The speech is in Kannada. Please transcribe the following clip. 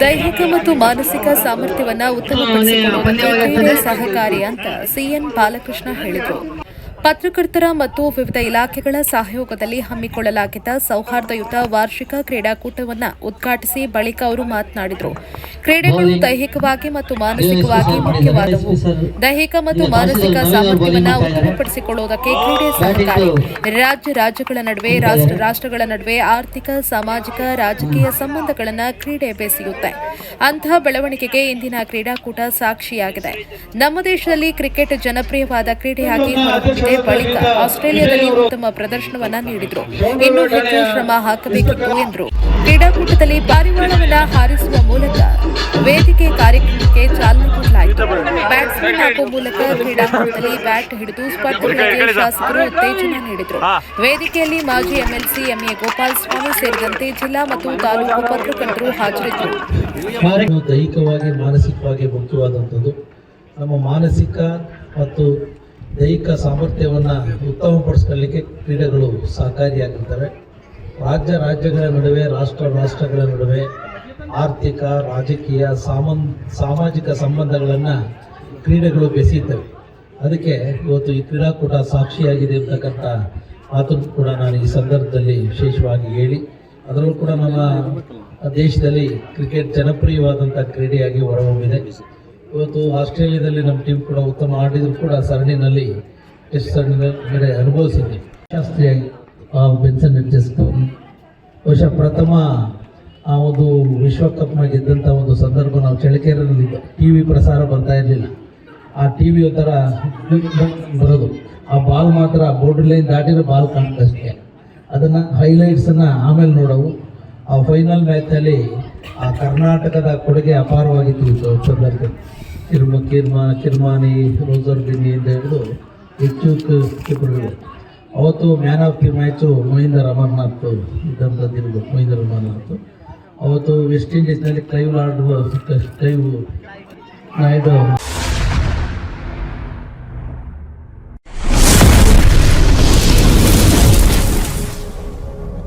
ದೈಹಿಕ ಮತ್ತು ಮಾನಸಿಕ ಸಾಮರ್ಥ್ಯವನ್ನ ಉತ್ತಮಪಡಿಸಿಕೊಳ್ಳುವ ಸಹಕಾರಿ ಅಂತ ಸಿಎನ್ ಬಾಲಕೃಷ್ಣ ಹೇಳಿದರು. ಪತ್ರಕರ್ತರ ಮತ್ತು ವಿವಿಧ ಇಲಾಖೆಗಳ ಸಹಯೋಗದಲ್ಲಿ ಹಮ್ಮಿಕೊಳ್ಳಲಾಗಿದ್ದ ಸೌಹಾರ್ದಯುತ ವಾರ್ಷಿಕ ಕ್ರೀಡಾಕೂಟವನ್ನು ಉದ್ಘಾಟಿಸಿ ಬಳಿಕ ಅವರು ಮಾತನಾಡಿದರು. ಕ್ರೀಡೆಗಳು ದೈಹಿಕವಾಗಿ ಮತ್ತು ಮಾನಸಿಕವಾಗಿ ಮುಖ್ಯವಾದವು. ದೈಹಿಕ ಮತ್ತು ಮಾನಸಿಕ ಸಾಮರ್ಥ್ಯವನ್ನು ಉತ್ತಮಪಡಿಸಿಕೊಳ್ಳುವುದಕ್ಕೆ ಕ್ರೀಡೆ ಸಹಕಾರಿ. ರಾಜ್ಯ ರಾಜ್ಯಗಳ ನಡುವೆ ರಾಷ್ಟ್ರ ರಾಷ್ಟ್ರಗಳ ನಡುವೆ ಆರ್ಥಿಕ ಸಾಮಾಜಿಕ ರಾಜಕೀಯ ಸಂಬಂಧಗಳನ್ನು ಕ್ರೀಡೆ ಬೆಸೆಯುತ್ತೆ. ಅಂತಹ ಬೆಳವಣಿಗೆಗೆ ಇಂದಿನ ಕ್ರೀಡಾಕೂಟ ಸಾಕ್ಷಿಯಾಗಿದೆ. ನಮ್ಮ ದೇಶದಲ್ಲಿ ಕ್ರಿಕೆಟ್ ಜನಪ್ರಿಯವಾದ ಕ್ರೀಡೆಯಾಗಿ ಬಳಿಕ ಆಸ್ಟ್ರೇಲಿಯಾದಲ್ಲಿ ಉತ್ತಮ ಪ್ರದರ್ಶನವನ್ನ ನೀಡಿದ್ರು. ಇನ್ನೂ ಹೆಚ್ಚು ಶ್ರಮ ಹಾಕಬೇಕಿತ್ತು ಎಂದರು. ಕ್ರೀಡಾಕೂಟದಲ್ಲಿ ಪಾರಿವಾಳವನ್ನ ಹಾರಿಸುವ ಮೂಲಕ ವೇದಿಕೆ ಕಾರ್ಯಕ್ರಮಕ್ಕೆ ಚಾಲನೆ ಕೊಡಲಾಯಿತು. ಬ್ಯಾಟ್ಸ್ಮನ್ ಹಾಕುವ ಮೂಲಕ ಕ್ರೀಡಾಕೂಟದಲ್ಲಿ ಬ್ಯಾಟ್ ಹಿಡಿದು ಸ್ಪರ್ಧೆಗಳಿಗೆ ಶಾಸಕರು ಉತ್ತೇಜನ ನೀಡಿದರು. ವೇದಿಕೆಯಲ್ಲಿ ಮಾಜಿ ಎಂಎಲ್ಸಿ ಎಂಎ ಗೋಪಾಲ್ ಸ್ವಾಮಿ ಸೇರಿದಂತೆ ಜಿಲ್ಲಾ ಮತ್ತು ತಾಲೂಕು ಪತ್ರಕರ್ತರು ಹಾಜರಿದ್ದರು. ದೈಹಿಕವಾಗಿ, ಮಾನಸಿಕವಾಗಿ ಮುಖ್ಯವಾದಂಥದ್ದು. ನಮ್ಮ ಮಾನಸಿಕ ಮತ್ತು ದೈಹಿಕ ಸಾಮರ್ಥ್ಯವನ್ನು ಉತ್ತಮಪಡಿಸ್ಕೊಳ್ಳಿಕ್ಕೆ ಕ್ರೀಡೆಗಳು ಸಹಕಾರಿಯಾಗಿರ್ತವೆ. ರಾಜ್ಯ ರಾಜ್ಯಗಳ ನಡುವೆ, ರಾಷ್ಟ್ರ ರಾಷ್ಟ್ರಗಳ ನಡುವೆ ಆರ್ಥಿಕ, ರಾಜಕೀಯ, ಸಾಮನ್, ಸಾಮಾಜಿಕ ಸಂಬಂಧಗಳನ್ನು ಕ್ರೀಡೆಗಳು ಬೆಸೆಯುತ್ತವೆ ಅದಕ್ಕೆ ಇವತ್ತು ಈ ಕ್ರೀಡಾಕೂಟ ಸಾಕ್ಷಿಯಾಗಿದೆ ಅಂತಕ್ಕಂಥ ಮಾತನ್ನು ಕೂಡ ನಾನು ಈ ಸಂದರ್ಭದಲ್ಲಿ ವಿಶೇಷವಾಗಿ ಹೇಳಿ, ಅದರಲ್ಲೂ ಕೂಡ ನಮ್ಮ ದೇಶದಲ್ಲಿ ಕ್ರಿಕೆಟ್ ಜನಪ್ರಿಯವಾದಂಥ ಕ್ರೀಡೆಯಾಗಿ ಹೊರಹೊಮ್ಮಿದೆ. ಇವತ್ತು ಆಸ್ಟ್ರೇಲಿಯಾದಲ್ಲಿ ನಮ್ಮ ಟೀಮ್ ಕೂಡ ಉತ್ತಮ ಆಡಿದ್ರು ಕೂಡ ಸರಣಿನಲ್ಲಿ ಟೆಸ್ಟ್ ಸರಣಿನಲ್ಲಿ ಅನುಭವಿಸಿದ್ವಿ. ಶಾಸ್ತ್ರಿಯಾಗಿ ಆ ಬೆನ್ಸನ್ ಎಡ್ಜಸ್ ಬಹುಶಃ ಪ್ರಥಮ ಆ ಒಂದು ವಿಶ್ವಕಪ್ನ ಗೆದ್ದಂಥ ಒಂದು ಸಂದರ್ಭ ನಾವು ಚಳಿಕೆರೆಯಲ್ಲಿ ಟಿ ವಿ ಪ್ರಸಾರ ಬರ್ತಾ ಇರಲಿಲ್ಲ. ಆ ಟಿ ವಿ ಒಂಥರ ಬರೋದು. ಆ ಬಾಲ್ ಮಾತ್ರ ಬೋರ್ಡ್ ಲೈನ್ ದಾಟಿರೋ ಬಾಲ್ ಕಾಣ್ತಷ್ಟೇ ಅದನ್ನು ಹೈಲೈಟ್ಸನ್ನು ಆಮೇಲೆ ನೋಡೋವು ಆ ಫೈನಲ್ ಮ್ಯಾಚಲ್ಲಿ ಆ ಕರ್ನಾಟಕದ ಕೊಡುಗೆ ಅಪಾರವಾಗಿತ್ತು ಸಂದರ್ಭದಲ್ಲಿ ಕಿರ್ಮ ಕಿರ್ಮ ಕಿರ್ಮಾನಿ, ರೋಸರ್ ಬಿನ್ನಿ ಅಂತ ಹಿಡಿದು ಹೆಚ್ಚು ಕೀಪರ್ಗಳು ಅವತ್ತು man of the match Mahender Amarnath ಇದ್ದಂಥದ್ದಿರ್ಬೋದು Mahender Amarnath. ಅವತ್ತು ವೆಸ್ಟ್ ಇಂಡೀಸ್ನಲ್ಲಿ ಕ್ಲೈವ್ ಆಡುವ ಕ್ಲೈವ್ ನಾಯ್ಡು